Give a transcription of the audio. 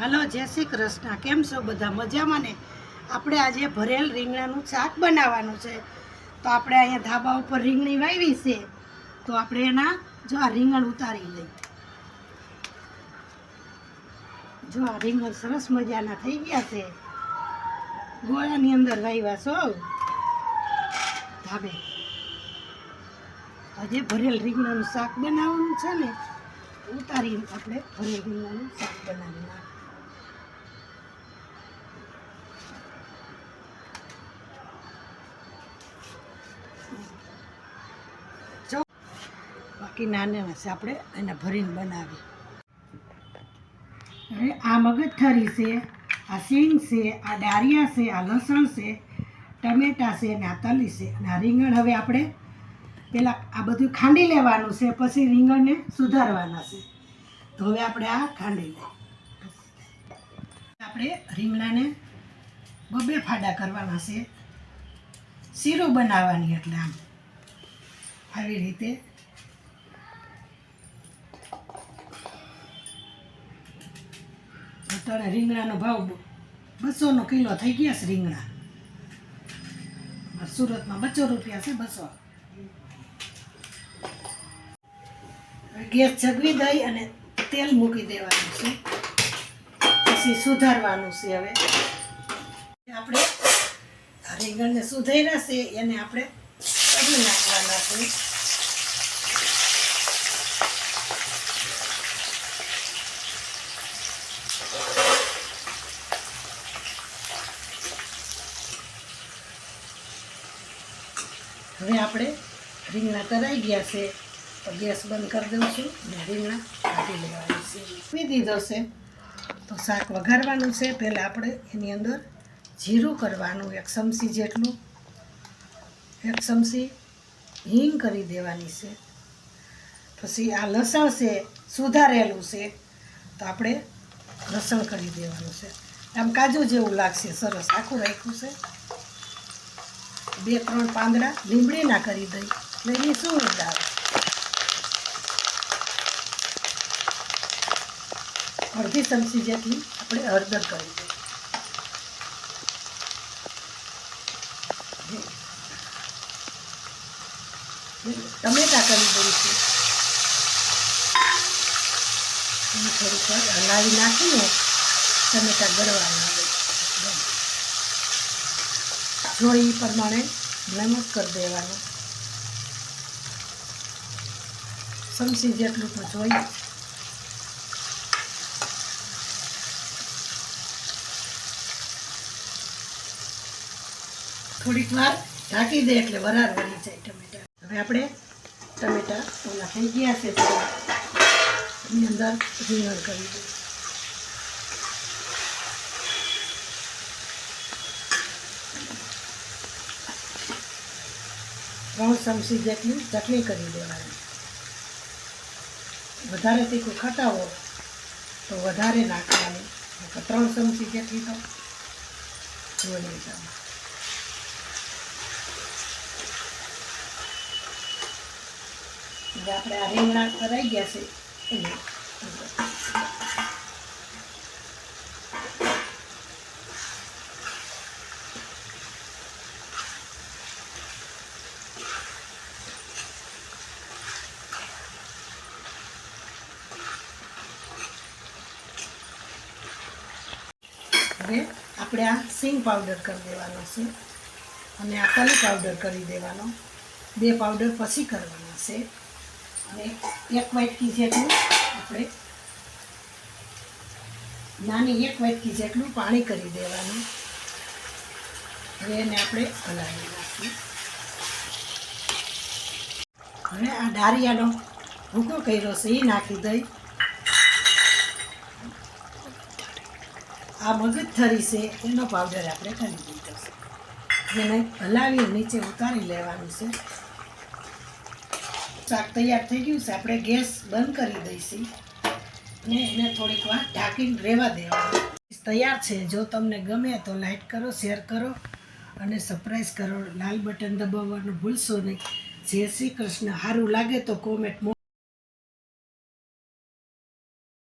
હાલો, જય શ્રી કૃષ્ણ. કેમ છો બધા? મજામાં ને? આપણે આજે ભરેલ રીંગણાનું શાક બનાવવાનું છે. તો આપણે અહીંયા ધાબા ઉપર રીંગણી વાવી છે. તો આપણે એના, જો આ રીંગણ ઉતારી લઈ જો આ રીંગણ સરસ મજાના થઈ ગયા છે. ગોળાની અંદર વાવ્યા છો? ધાબે. આજે ભરેલ રીંગણાનું શાક બનાવવાનું છે ને. ઉતારી આપણે ભરેલ રીંગણાનું શાક બનાવી નાખીએ બાકી નાના આપણે એને ભરીને બનાવી. હવે આ મગજથરી છે, આ સિંગ છે, આ ડારિયા છે, આ લસણ છે, ટમેટા છે અને આ તલી છે અને આ રીંગણ હવે આપણે પેલા આ બધું ખાંડી લેવાનું છે, પછી રીંગણને સુધારવાના છે. તો હવે આપણે આ ખાંડી લઈએ. આપણે રીંગણાને બબે ફાડા કરવાના છે. શીરું બનાવવાની એટલે આમ આવી રીતે અત્યારે રીંગણાનો ભાવ બસોનો કિલો થઈ ગયા છે રીંગણા. સુરતમાં બસો રૂપિયા છે બસો. ગેસ જગવી દઈ અને તેલ મૂકી દેવાનું છે. પછી સુધારવાનું છે હવે. આપણે રીંગણને સુધાર્યા છે, એને આપણે કરી નાખવાના છે. હવે આપણે રીંગણા તરાઈ ગયા છે. તો ગેસ બંધ કરી દઉં છું. અને રીંગણા કાઢી લેવાની છે. પી દીધો છે. તો શાક વઘારવાનું છે. પહેલાં આપણે એની અંદર જીરું કરવાનું, એક ચમચી જેટલું. એક ચમચી હિંગ કરી દેવાની છે. પછી આ લસણ છે, સુધારેલું છે. તો આપણે લસણ કરી દેવાનું છે. આમ કાજુ જેવું લાગશે. સરસ. આખું રાખ્યું છે. બે, ત્રણ પાંદડા લીમડીના કરી દઈ. એની સુગંધ આવે? અડધી ચમચી જેટલી આપણે હળદર કરી દઈએ. ટમેટા કરી દઈશું થોડીક હલાવી નાખીને ટમેટા ગળવાના આવે જો એ પ્રમાણે નમક કરી દેવાનું. સમસી જેટલું તો જોઈએ થોડીક વાર ઢાંકી દે એટલે વરાર વળી જાય ટમેટા. હવે આપણે ટમેટા ઓલા થઈ ગયા છે. એની અંદર રીંગણ કરી દઈએ. ત્રણ ચમચી જેટલી ચટણી કરી દેવાની. વધારે તીખું ખાતા હો તો વધારે નાખવાની. ત્રણ ચમચી જેટલી તો જોઈ તમે આપણે આ રીંગણા કરાઈ ગયા છે એને હવે આપણે આ સિંગ પાવડર કરી દેવાનો છે અને આ તલી પાવડર કરી દેવાનો. બે પાવડર પછી કરવાના છે. અને એક વાટકી જેટલું આપણે નાની એક વાટકી જેટલું પાણી કરી દેવાનું. હવે એને આપણે હલાવી નાખીએ. હવે આ ડારિયાનો ભૂકો કર્યો છે એ નાખી દઈ. આ મગજથરી છે, એનો પાવડર આપણે કરી દીધો છે. એને હલાવી નીચે ઉતારી લેવાનું છે. શાક તૈયાર થઈ ગયું છે, આપણે ગેસ બંધ કરી દઈશું. અને એને થોડીક વાર ઢાંકીને રહેવા દેવાનું. તૈયાર છે, જો તમને ગમે તો લાઇક કરો, શેર કરો અને સરપ્રાઈઝ કરો. લાલ બટન દબાવવાનું ભૂલશો નહીં. જય શ્રી કૃષ્ણ. સારું લાગે તો કોમેન્ટ